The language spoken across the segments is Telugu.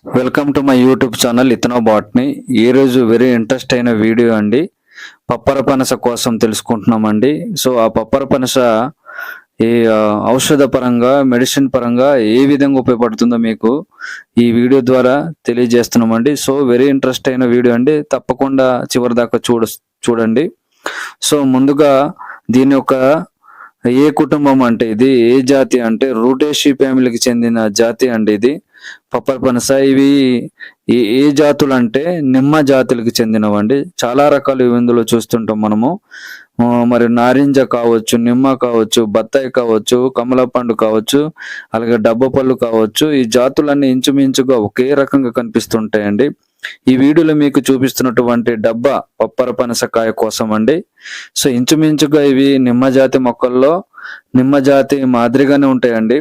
Welcome to my YouTube channel ఇతనో బాట్ని ఈరోజు వెరీ ఇంట్రెస్ట్ అయిన వీడియో అండి. పప్పర పనస కోసం తెలుసుకుంటున్నామండి. సో ఆ పప్పర పనస ఈ ఔషధ పరంగా మెడిసిన్ పరంగా ఏ విధంగా ఉపయోగపడుతుందో మీకు ఈ వీడియో ద్వారా తెలియజేస్తున్నామండి. సో వెరీ ఇంట్రెస్ట్ అయిన వీడియో అండి. తప్పకుండా చివరి దాకా చూడ చూడండి. సో ముందుగా దీని యొక్క ఏ కుటుంబం అంటే ఇది? ఏ జాతి అంటే? రూటేషి ఫ్యామిలీకి చెందిన జాతి అండి ఇది. పప్పల పనస ఇవి ఏ ఏ జాతులు అంటే నిమ్మ జాతులకు చెందినవండి. చాలా రకాలు ఇవి ఇందులో చూస్తుంటాం మనము. మరి నారింజ కావచ్చు నిమ్మ కావచ్చు బత్తాయి కావచ్చు కమల పండు కావచ్చు అలాగే డబ్బ పళ్ళు కావచ్చు. ఈ జాతులన్నీ ఇంచుమించుగా ఒకే రకంగా కనిపిస్తుంటాయండి. ఈ వీడియోలో మీకు చూపిస్తున్నటువంటి డబ్బా పప్పర పనసకాయ కోసం అండి సో ఇంచుమించుగా ఇవి నిమ్మ జాతి మొక్కల్లో నిమ్మ జాతి మాదిరిగానే ఉంటాయండి.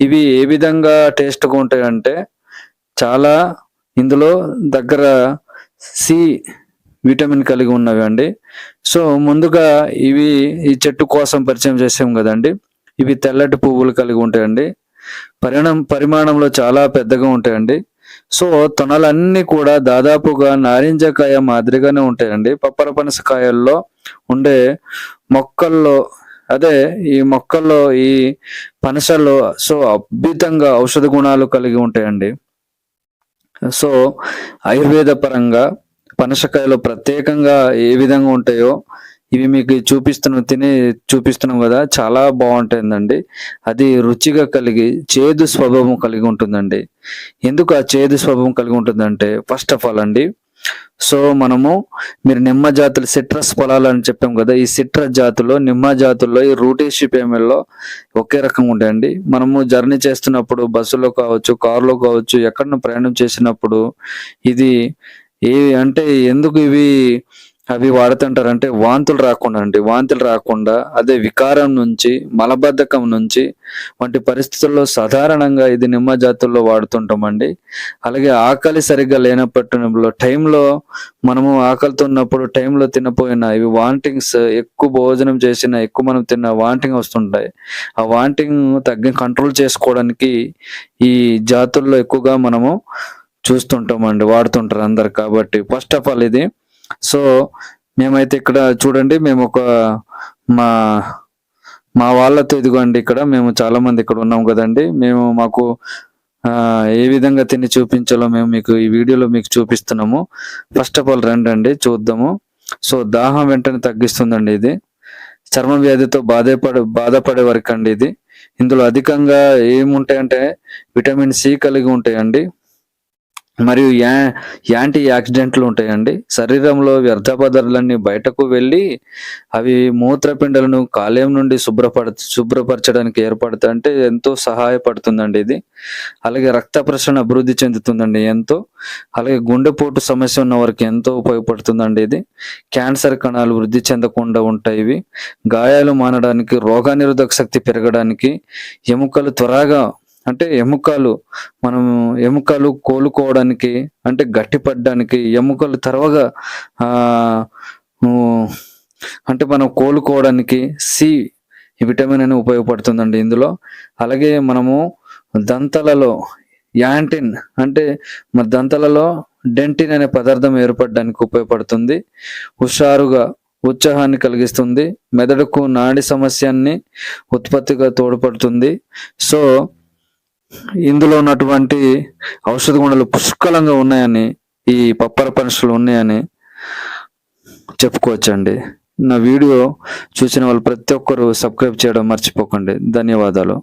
ఇవి ఏ విధంగా టేస్ట్గా ఉంటాయంటే చాలా ఇందులో దగ్గర సి విటమిన్ కలిగి ఉన్నవి అండి. సో ముందుగా ఇవి ఈ చెట్టు కోసం పరిచయం చేసాం కదండి. ఇవి తెల్లటి పువ్వులు కలిగి ఉంటాయండి. పరిణామ పరిమాణంలో చాలా పెద్దగా ఉంటాయండి. సో తొనలన్నీ కూడా దాదాపుగా నారింజకాయ మాదిరిగానే ఉంటాయండి. పప్పర పనసకాయల్లో ఉండే మొక్కల్లో అదే ఈ మొక్కల్లో ఈ పనసల్లో సో అద్భుతంగా ఔషధ గుణాలు కలిగి ఉంటాయండి. సో ఆయుర్వేద పరంగా పనసకాయలు ప్రత్యేకంగా ఏ విధంగా ఉంటాయో ఇవి మీకు చూపిస్తున్నాం తిని చూపిస్తున్నాం కదా చాలా బాగుంటుందండి అది రుచిగా కలిగి చేదు స్వభావం కలిగి ఉంటుందండి. ఎందుకు ఆ చేదు స్వభావం కలిగి ఉంటుందంటే ఫస్ట్ ఆఫ్ ఆల్ అండి సో మనము మీరు నిమ్మ జాతులు సిట్రస్ పొలాలు అని చెప్పాం కదా ఈ సిట్రస్ జాతుల్లో నిమ్మ జాతుల్లో ఈ రూటేషి పేమెంట్లో ఒకే రకంగా ఉంటాయండి. మనము జర్నీ చేస్తున్నప్పుడు బస్సులో కావచ్చు కారులో కావచ్చు ఎక్కడన్నా ప్రయాణం చేసినప్పుడు ఇది ఏ అంటే ఎందుకు ఇవి అవి వాడుతుంటారంటే వాంతులు రాకుండా అండి. వాంతులు రాకుండా అదే వికారం నుంచి మలబద్ధకం నుంచి వంటి పరిస్థితుల్లో సాధారణంగా ఇది నిమ్మ జాతుల్లో వాడుతుంటామండి. అలాగే ఆకలి సరిగ్గా లేనప్పటిలో టైంలో మనము ఆకలితో ఉన్నప్పుడు టైంలో తినపోయిన ఇవి వాంటింగ్స్ ఎక్కువ భోజనం చేసిన ఎక్కువ మనం తిన్న వాంటింగ్ వస్తుంటాయి. ఆ వాంటింగ్ తగ్గి కంట్రోల్ చేసుకోవడానికి ఈ జాతుల్లో ఎక్కువగా మనము చూస్తుంటామండి వాడుతుంటారు అందరు. కాబట్టి ఫస్ట్ ఆఫ్ ఆల్ ఇది సో మేమైతే ఇక్కడ చూడండి మేము ఒక మా మా వాళ్ళతో ఇదిగోండి ఇక్కడ మేము చాలా మంది ఇక్కడ ఉన్నాం కదండి. మేము మాకు ఏ విధంగా తిని చూపించాలో మేము మీకు ఈ వీడియోలో మీకు చూపిస్తున్నాము. ఫస్ట్ ఆఫ్ ఆల్ రండి అండి చూద్దాము. సో దాహం వెంటనే తగ్గిస్తుందండి ఇది. చర్మ వ్యాధితో బాధపడే బాధపడే వరకు అండి ఇది. ఇందులో అధికంగా ఏముంటాయంటే విటమిన్ సి కలిగి ఉంటాయండి. మరియు యా యాంటీ యాక్సిడెంట్లు ఉంటాయండి. శరీరంలో వ్యర్థ పదార్థాలన్నీ బయటకు వెళ్ళి అవి మూత్రపిండాలను కాలేయం నుండి శుభ్రపడ శుభ్రపరచడానికి ఏర్పడుతాయి అంటే ఎంతో సహాయపడుతుందండి ఇది. అలాగే రక్త ప్రసరణ అభివృద్ధి చెందుతుందండి ఎంతో. అలాగే గుండెపోటు సమస్య ఉన్న వారికి ఎంతో ఉపయోగపడుతుందండి ఇది. క్యాన్సర్ కణాలు వృద్ధి చెందకుండా ఉంటాయి ఇవి. గాయాలు మానడానికి రోగనిరోధక శక్తి పెరగడానికి ఎముకలు త్వరగా అంటే ఎముకలు మనం ఎముకలు కోలుకోవడానికి అంటే గట్టిపడడానికి ఎముకలు త్వరగా అంటే మనం కోలుకోవడానికి సి విటమిన్ అని ఉపయోగపడుతుందండి ఇందులో. అలాగే మనము దంతలలో యాంటిన్ అంటే మన దంతలలో డెంటిన్ అనే పదార్థం ఏర్పడడానికి ఉపయోగపడుతుంది. హుషారుగా ఉత్సాహాన్ని కలిగిస్తుంది. మెదడుకు నాడి సమస్యని ఉత్పత్తిగా తోడ్పడుతుంది. సో ఇందులో ఉన్నటువంటి ఔషధ గుణాలు పుష్కలంగా ఉన్నాయని ఈ పప్పర పనుషులు ఉన్నాయని చెప్పుకోవచ్చండి. నా వీడియో చూసిన వాళ్ళు ప్రతి ఒక్కరు సబ్స్క్రైబ్ చేయడం మర్చిపోకండి. ధన్యవాదాలు.